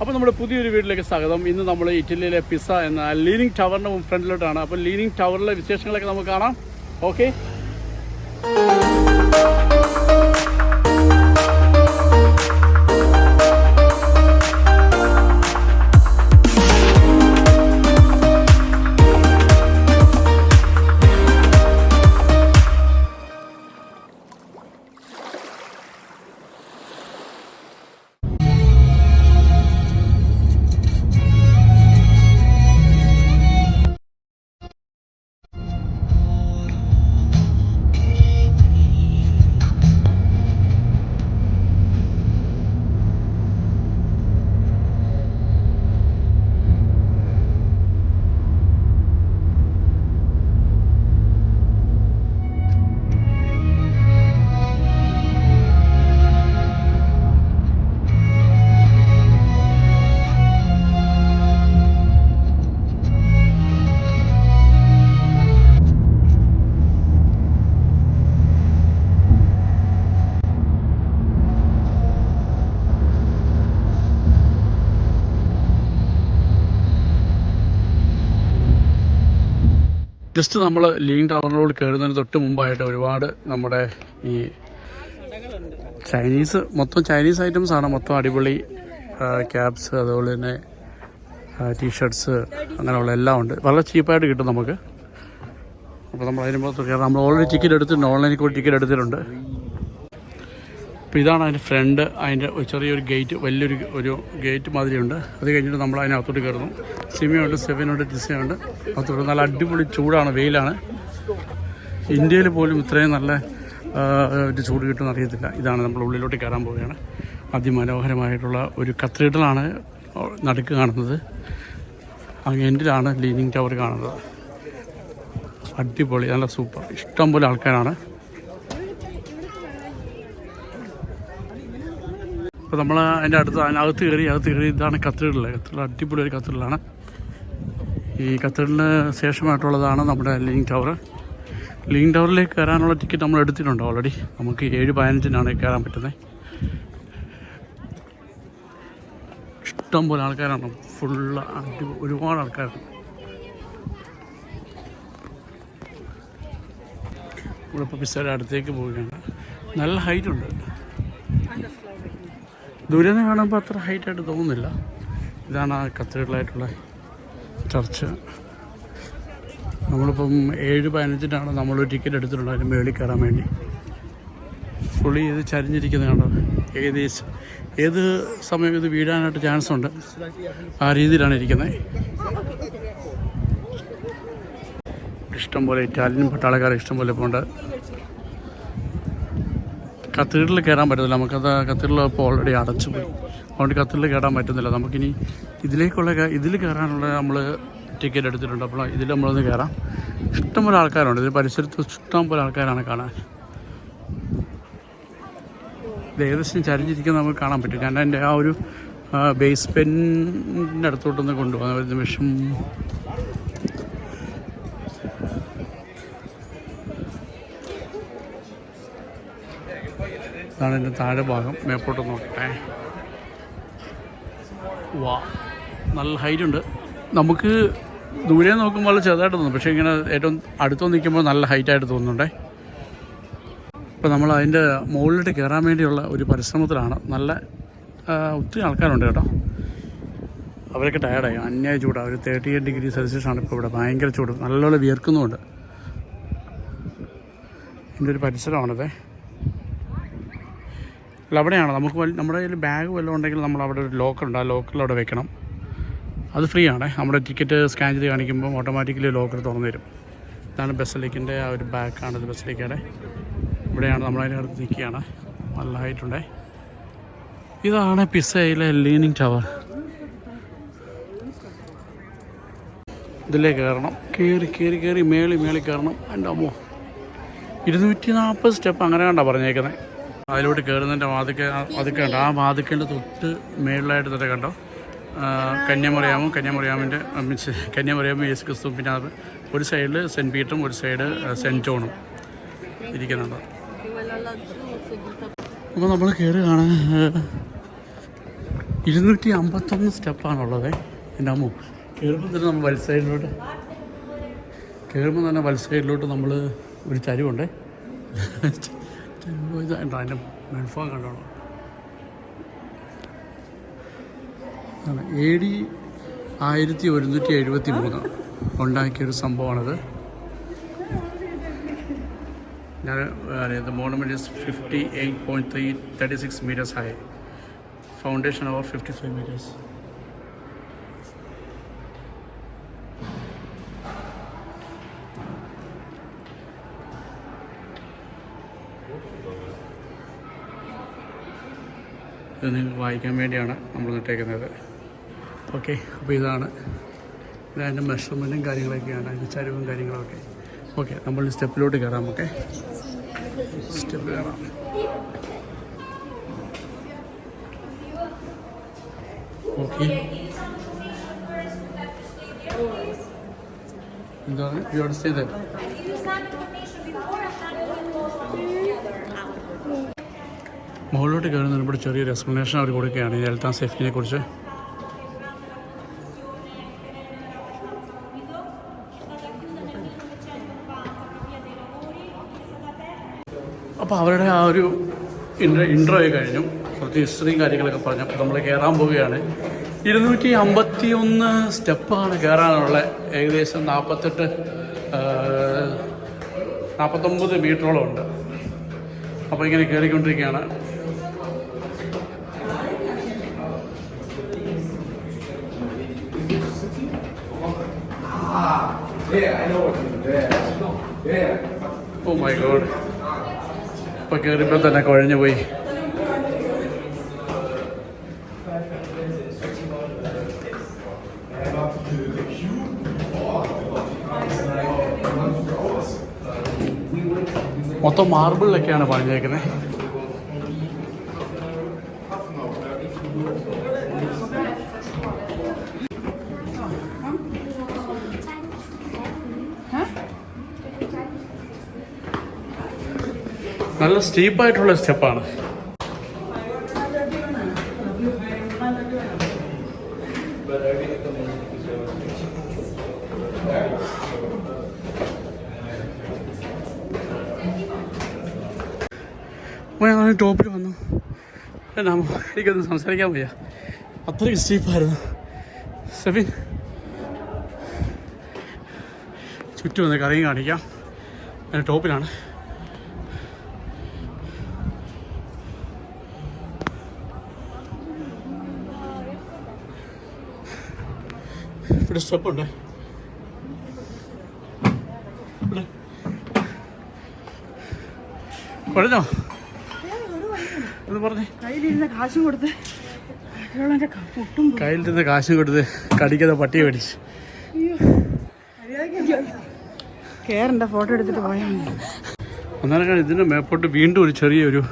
അപ്പോൾ നമ്മുടെ പുതിയൊരു വീട്ടിലേക്ക് സ്വാഗതം. ഇന്ന് നമ്മൾ ഇറ്റലിയിലെ പിസ എന്ന ലീനിങ് ടവറിന്റെ ഫ്രണ്ടിലോട്ടാണ്. അപ്പോൾ ലീനിങ് ടവറിലെ വിശേഷങ്ങളൊക്കെ നമുക്ക് കാണാം. ഓക്കെ ജസ്റ്റ് നമ്മൾ ലീൻ ടവറിനോട് കയറുന്നതിന് തൊട്ട് മുമ്പായിട്ട് ഒരുപാട് നമ്മുടെ ഈ ചൈനീസ് മൊത്തം ചൈനീസ് ഐറ്റംസ് ആണ് മൊത്തം അടിപൊളി ക്യാപ്സ് അതുപോലെ തന്നെ ടീഷർട്സ് അങ്ങനെയുള്ള എല്ലാം ഉണ്ട്. വളരെ ചീപ്പായിട്ട് കിട്ടും നമുക്ക്. അപ്പോൾ നമ്മൾ അതിന് കയറാം. നമ്മൾ ഓൾറെഡി ടിക്കറ്റ് എടുത്തിട്ടുണ്ട്. ഓൺലൈനിൽ കൂടി ടിക്കറ്റ് എടുത്തിട്ടുണ്ട്. അപ്പോൾ ഇതാണ് അതിന്റെ ഫ്രണ്ട് അതിന്റെ ചെറിയൊരു ഗേറ്റ് വലിയൊരു ഒരു ഗേറ്റ് മാതിരിയുണ്ട്. അത് കഴിഞ്ഞിട്ട് നമ്മൾ അതിനകത്തോട്ട് കയറുന്നു. സിമിയുണ്ട് സെവനുണ്ട് ടിസയുണ്ട് അകത്തോട്ട് നല്ല അടിപൊളി ചൂടാണ് വെയിലാണ്. ഇന്ത്യയിൽ പോലും ഇത്രയും നല്ല ഒരു ചൂട് കിട്ടുമെന്ന് അറിയത്തില്ല. ഇതാണ് നമ്മൾ ഉള്ളിലോട്ട് കയറാൻ പോവുകയാണ്. അതിമനോഹരമായിട്ടുള്ള ഒരു കത്തീഡ്രലാണ് നടുക്ക് കാണുന്നത്. അങ്ങ് എൻഡിലാണ് ലീനിങ് ടവർ കാണുന്നത്. അടിപൊളി നല്ല സൂപ്പർ. ഇഷ്ടം പോലെ ആൾക്കാരാണ്. അപ്പോൾ നമ്മൾ അതിന്റെ അടുത്ത് അതിനകത്ത് കയറി അകത്ത് കയറി ഇതാണ് കത്തീഡ്രൽ കത്തീഡ്രൽ അടിപൊളി ഒരു കത്തീഡ്രലാണ്. ഈ കത്തീഡ്രലിന് ശേഷമായിട്ടുള്ളതാണ് നമ്മുടെ ലിങ് ടവർ ലിങ് ടവറിലേക്ക് കയറാനുള്ള ടിക്കറ്റ് നമ്മൾ എടുത്തിട്ടുണ്ട് ഓൾറെഡി നമുക്ക് ഏഴ് പതിനഞ്ചിനാണ് കയറാൻ പറ്റുന്നത് ഇഷ്ടം പോലെ ആൾക്കാരാണ്. ഫുള്ള് ഒരുപാട് ആൾക്കാരാണ്. നമ്മളിപ്പോൾ പിസ്സയുടെ അടുത്തേക്ക് പോവുകയാണ്. നല്ല ഹൈറ്റ് ഉണ്ട്. ദൂരെ നിന്ന് കാണുമ്പോൾ അത്ര ഹൈറ്റായിട്ട് തോന്നുന്നില്ല. ഇതാണ് ആ കത്തീഡ്രലായിട്ടുള്ള ചർച്ച്. നമ്മളിപ്പം ഏഴ് പതിനഞ്ചിനാണ് നമ്മൾ ടിക്കറ്റ് എടുത്തിട്ടുള്ളത് അതിന് മേളിൽ കയറാൻ വേണ്ടി. ഫുള്ളി ഇത് ചരിഞ്ഞിരിക്കുന്നതാണ് ഏകദേശം ഏത് സമയം ഇത് വീഴാനായിട്ട് ചാൻസ് ഉണ്ട്? ആ രീതിയിലാണ് ഇരിക്കുന്നത് ഇഷ്ടംപോലെ ഇറ്റാലിയൻ പട്ടാളക്കാർ ഇഷ്ടംപോലെ ഇപ്പോൾ കത്തീഡ്രലിൽ കയറാൻ പറ്റത്തില്ല. നമുക്കത് കത്തീഡ്രൽ ഇപ്പോൾ ഓൾറെഡി അടച്ചു പോയി. അതുകൊണ്ട് കത്തീഡ്രലിൽ കയറാൻ പറ്റുന്നില്ല. നമുക്കിനി ഇതിലേക്കുള്ള ഇതിൽ കയറാനുള്ള നമ്മൾ ടിക്കറ്റ് എടുത്തിട്ടുണ്ട്. അപ്പോൾ ഇതിൽ നമ്മളൊന്ന് കയറാം. ഇഷ്ടംപോലെ ആൾക്കാരുണ്ട്. ഇതിന് പരിസരത്ത് ഇഷ്ടംപോലെ ആൾക്കാരാണ് കാണാൻ. ഇത് ഏകദേശം ചരിഞ്ഞിരിക്കുന്നത് നമുക്ക് കാണാൻ പറ്റും. കാരണം എന്റെ ആ ഒരു ബേസ് പെന്നിന്റെ അടുത്തോട്ടൊന്ന് കൊണ്ടുപോകാൻ ഒരു നിമിഷം ഇതാണ് എന്റെ താഴെ ഭാഗം. മേപ്പോട്ട് നോക്കട്ടെ. വാ നല്ല ഹൈറ്റ് ഉണ്ട്. നമുക്ക് ദൂരെ നോക്കുമ്പോൾ ചെറുതായിട്ട് തോന്നും. പക്ഷേ ഇങ്ങനെ ഏറ്റവും അടുത്ത് നിൽക്കുമ്പോൾ നല്ല ഹൈറ്റായിട്ട് തോന്നുന്നുണ്ടേ. ഇപ്പോൾ നമ്മൾ അതിന്റെ മുകളിലോട്ട് കയറാൻ വേണ്ടിയുള്ള ഒരു പരിശ്രമത്തിലാണ് നല്ല ഒത്തിരി ആൾക്കാരുണ്ട് കേട്ടോ. അവരൊക്കെ ടയർഡായി അന്യായ ചൂടാണ് ഒരു തേർട്ടി എയ്റ്റ് ഡിഗ്രി സെൽഷ്യസാണ് ഇപ്പോൾ ഇവിടെ. ഭയങ്കര ചൂട്. നല്ലപോലെ വിയർക്കുന്നുമുണ്ട്. ഇതിന്റെ ഒരു പരിസരമാണിത്. അല്ല അവിടെയാണ്? നമുക്ക് നമ്മുടെ കയ്യിൽ ബാഗ് വല്ലതും ഉണ്ടെങ്കിൽ നമ്മൾ അവിടെ ഒരു ലോക്കർ ഉണ്ട്. ആ ലോക്കറിൽ അവിടെ വെക്കണം. അത് ഫ്രീ ആണ്. നമ്മുടെ ടിക്കറ്റ് സ്കാൻ ചെയ്ത് കാണിക്കുമ്പോൾ ഓട്ടോമാറ്റിക്കലി ലോക്കർ തുറന്നു തരും. ഇതാണ് ബസ്സിലേക്കിന്റെ ആ ഒരു ബാക്കാണ് ബസ്സിലേക്കാണ് ഇവിടെയാണ് നമ്മളതിന്റെ അടുത്ത് നിൽക്കുകയാണ്. നല്ല ഹൈറ്റുണ്ടേ ഇതാണ് പിസയിലെ ലീനിങ് ടവർ ഇതിലേക്ക് കയറണം. കയറി കയറി കയറി മേളി മേളി കയറണം. എന്റെ അമ്മോ. ഇരുന്നൂറ്റി നാൽപ്പത് സ്റ്റെപ്പ് അങ്ങനെ കണ്ടാണ് പറഞ്ഞേക്കുന്നത് അതിലോട്ട് കയറുന്നതിന്റെ വാതിക്ക വാതിക്ക ഉണ്ട് ആ വാതിക്കേണ്ട തൊട്ട് മേളിലായിട്ട് തന്നെ കണ്ടോ? കന്യാമറിയാമും കന്യാമറിയാമിന്റെ മീൻസ് കന്യാമറിയാമും യേശു ക്രിസ്തു പിന്നെ അത് ഒരു സൈഡിൽ സെന്റ് പീറ്ററും ഒരു സൈഡ് സെന്റ് ജോണും ഇരിക്കുന്നുണ്ട്. അപ്പോൾ നമ്മൾ കയറുകയാണ് ഇരുന്നൂറ്റി അമ്പത്തൊന്ന് സ്റ്റെപ്പാണുള്ളത്. എന്റെ അമ്മു കയറുമ്പോൾ തന്നെ നമ്മൾ സൈഡിലോട്ട് കയറുമ്പോൾ തന്നെ സൈഡിലോട്ട് നമ്മൾ ഒരു ചരിവുണ്ട്. ഇതാണ്ടോ അതിന്റെ മേൽഭാഗം കണ്ടോളൂ. എ ഡി ആയിരത്തി ഒരുന്നൂറ്റി എഴുപത്തി മൂന്ന് ഉണ്ടാക്കിയൊരു സംഭവമാണിത്. ഞാൻ the monument is fifty eight point three thirty six metres high foundation over fifty five metres ഇത് വായിക്കാൻ വേണ്ടിയാണ് നമ്മൾ ഇട്ടേക്കുന്നത്. ഓക്കെ അപ്പോൾ ഇതാണ്. ഇതിന്റെ മെഷർമെന്റും കാര്യങ്ങളൊക്കെയാണ് അതിന്റെ ചരിവും കാര്യങ്ങളൊക്കെ. ഓക്കെ നമ്മൾ സ്റ്റെപ്പിലോട്ട് കയറാം ഓക്കെ? സ്റ്റെപ്പ് കയറാം. ഓക്കെ. എന്താണ്? You stay there? മുകളിലോട്ട് കയറുന്നതിന് ഇവിടെ ചെറിയൊരു എക്സ്പ്ലനേഷൻ അവർ കൊടുക്കുകയാണ് ഈ ഹെൽത്ത് ആൻഡ് സേഫ്റ്റിനെ കുറിച്ച്. അപ്പോൾ അവരുടെ ആ ഒരു ഇൻട്രോ ഇൻട്രോ കഴിഞ്ഞു. കുറച്ച് ഹിസ്റ്ററിയും കാര്യങ്ങളൊക്കെ പറഞ്ഞു. അപ്പോൾ നമ്മൾ കയറാൻ പോവുകയാണ്. ഇരുന്നൂറ്റി അമ്പത്തി ഒന്ന് സ്റ്റെപ്പാണ് കയറാനുള്ള ഏകദേശം നാൽപ്പത്തെട്ട് നാൽപ്പത്തൊമ്പത് മീറ്ററോളം ഉണ്ട്. അപ്പോൾ ഇങ്ങനെ കയറിക്കൊണ്ടിരിക്കുകയാണ് ഓ മൈ ഗോഡ് ഇപ്പൊ കയറിയപ്പോൾ തന്നെ കുഴഞ്ഞു പോയി. മൊത്തം മാർബിളിലൊക്കെയാണ് പണിഞ്ഞേക്കുന്നത് നല്ല സ്റ്റീപ്പായിട്ടുള്ള സ്റ്റെപ്പാണ് ടോപ്പിൽ വന്നു. എനിക്കൊന്ന് സംസാരിക്കാൻ വയ്യ. അത്രയും സ്റ്റീപ്പായിരുന്നു സെഫിൻ ചുറ്റും ഒന്ന് കറങ്ങി കാണിക്കാം. അതിന്റെ ടോപ്പിലാണ് ഇവിടെ സ്റ്റെപ്പ് ഉണ്ട്. ഇവിടെ. കുഴഞ്ഞോ എന്ന് പറഞ്ഞേ. കയ്യിലിരുന്ന കാശും കൊടുത്ത് അയാളെന്റെ പൊട്ടും. കയ്യിൽ നിന്ന് കാശും കൊടുത്ത് കടിക്കാതെ പട്ടിയെ മേടിച്ച്. കേറണ്ട ഫോട്ടോ എടുത്തിട്ട് പോയാൽ അന്നേരം ഇതിന്റെ മേപ്പോട്ട് വീണ്ടും ഒരു ചെറിയൊരു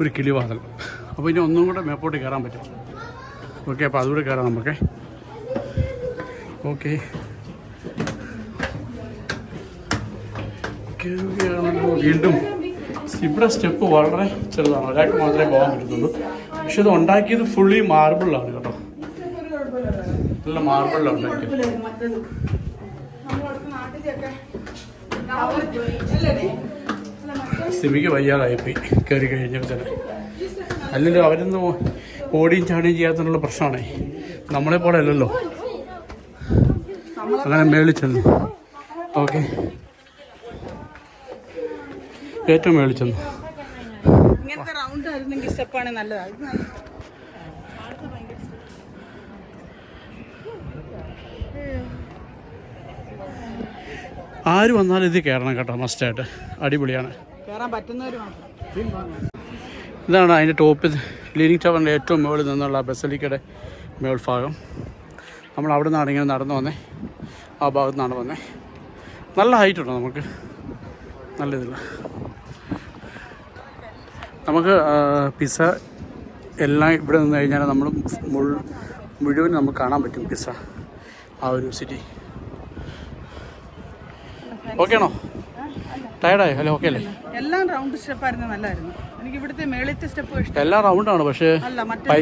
ഒരു കിളിവാതൽ. അപ്പോൾ ഇനി ഒന്നും കൂടെ മേപ്പോട്ട് കയറാൻ പറ്റും. ഓക്കെ അപ്പോൾ അതുകൂടെ കയറാം നമുക്ക്. ഓക്കെ വീണ്ടും ഇവിടെ സ്റ്റെപ്പ് വളരെ ചെറുതാണ്. ഒരാൾക്ക് മാത്രമേ പോകാൻ പറ്റത്തുള്ളൂ. പക്ഷെ ഇത് ഉണ്ടാക്കിയത് ഫുള്ളി മാർബിളിലാണ് കേട്ടോ. നല്ല മാർബിളിലാണ് ഉണ്ടാക്കിയത് സിമിക്ക് വയ്യാതായിപ്പോയി. കയറി കഴിഞ്ഞപ്പോൾ തന്നെ. അല്ലല്ലോ അവരൊന്നും ഓടിയും ചാടിയും ചെയ്യാത്തതിനുള്ള പ്രശ്നമാണേ. നമ്മളെ പോലെ അല്ലല്ലോ. അങ്ങനെ മേളിൽ ചെന്നു. ഓക്കെ. ഏറ്റവും മേളിൽ ചെന്നു. ഇങ്ങനത്തെ റൗണ്ട് ആയിരുന്നെങ്കിൽ സ്റ്റെപ്പാണ് നല്ലതാണ് ആര് വന്നാലും ഇത് കയറണം കേട്ടോ മസ്റ്റായിട്ട് അടിപൊളിയാണ്. ഇതാണ് അതിന്റെ ടോപ്പ് ലീനിങ് ടവറിന്റെ ഏറ്റവും മുകളിൽ നിന്നുള്ള ബസലിക്കയുടെ മേൾഭാഗം നമ്മൾ അവിടെ നിന്നാണ് ഇങ്ങനെ നടന്നു വന്നേ. ആ ഭാഗത്തു നിന്നാണ് വന്നേ. നല്ല ഹൈറ്റ് ഉണ്ടോ നമുക്ക്? നല്ല ഇതില്ല. നമുക്ക് പിസ പിസ്സ എല്ലാം ഇവിടെ നിന്ന് കഴിഞ്ഞാൽ നമ്മൾ മുൾ മുഴുവൻ നമുക്ക് കാണാൻ പറ്റും പിസ്സ ആ ഒരു സിറ്റി ഓക്കെ ആണോ? ടയർഡായി അല്ലേ ഓക്കെ അല്ലേ? എല്ലാം റൗണ്ട് സ്റ്റെപ്പായിരുന്നു നല്ലതായിരുന്നു. എനിക്ക് ഇവിടുത്തെ മേളിത്തെ സ്റ്റെപ്പ് എല്ലാം റൗണ്ടാണ് പക്ഷേ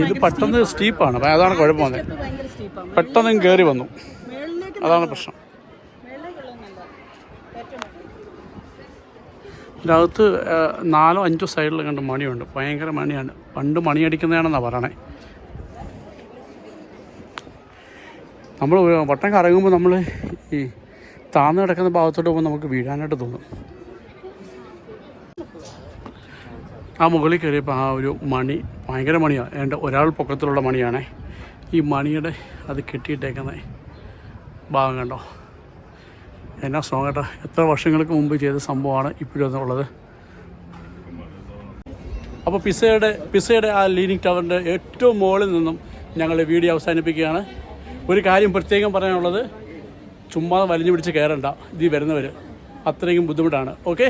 ഇത് പെട്ടെന്ന് സ്റ്റീപ്പാണ് അതാണ് കുഴപ്പം. വന്നത് പെട്ടെന്ന് കയറി വന്നു. അതാണ് പ്രശ്നം. ഇതിനകത്ത് നാലോ അഞ്ചോ സൈഡിൽ കണ്ട് മണിയുണ്ട്. ഭയങ്കര മണിയാണ്. പണ്ട് മണിയടിക്കുന്നതാണെന്നാണ് പറയണേ. നമ്മൾ വട്ടം കറങ്ങുമ്പോൾ നമ്മൾ ഈ താന്ന് കിടക്കുന്ന ഭാഗത്തോട്ട് പോകുമ്പോൾ നമുക്ക് വീഴാനായിട്ട് തോന്നും. ആ മുകളിൽ കയറിയപ്പോൾ ആ ഒരു മണി ഭയങ്കര മണിയാണ് എന്റെ ഒരാൾ പൊക്കത്തിലുള്ള മണിയാണേ. ഈ മണിയുടെ അത് കെട്ടിയിട്ടേക്കുന്ന. ഭാഗം കണ്ടോ? എന്നാ സ്ട്രോങ് എത്ര വർഷങ്ങൾക്ക് മുമ്പ് ചെയ്ത സംഭവമാണ് ഇപ്പോഴും ഉള്ളത്. അപ്പോൾ പിസയുടെ പിസയുടെ ആ ലീനിങ് ടവറിന്റെ ഏറ്റവും മുകളിൽ നിന്നും ഞങ്ങൾ വീഡിയോ അവസാനിപ്പിക്കുകയാണ്. ഒരു കാര്യം പ്രത്യേകം പറയാനുള്ളത് ചുമ്മാ വലിഞ്ഞു പിടിച്ച് കയറണ്ട. ഇത് വരുന്നവർ അത്രയും ബുദ്ധിമുട്ടാണ്. ഓക്കെ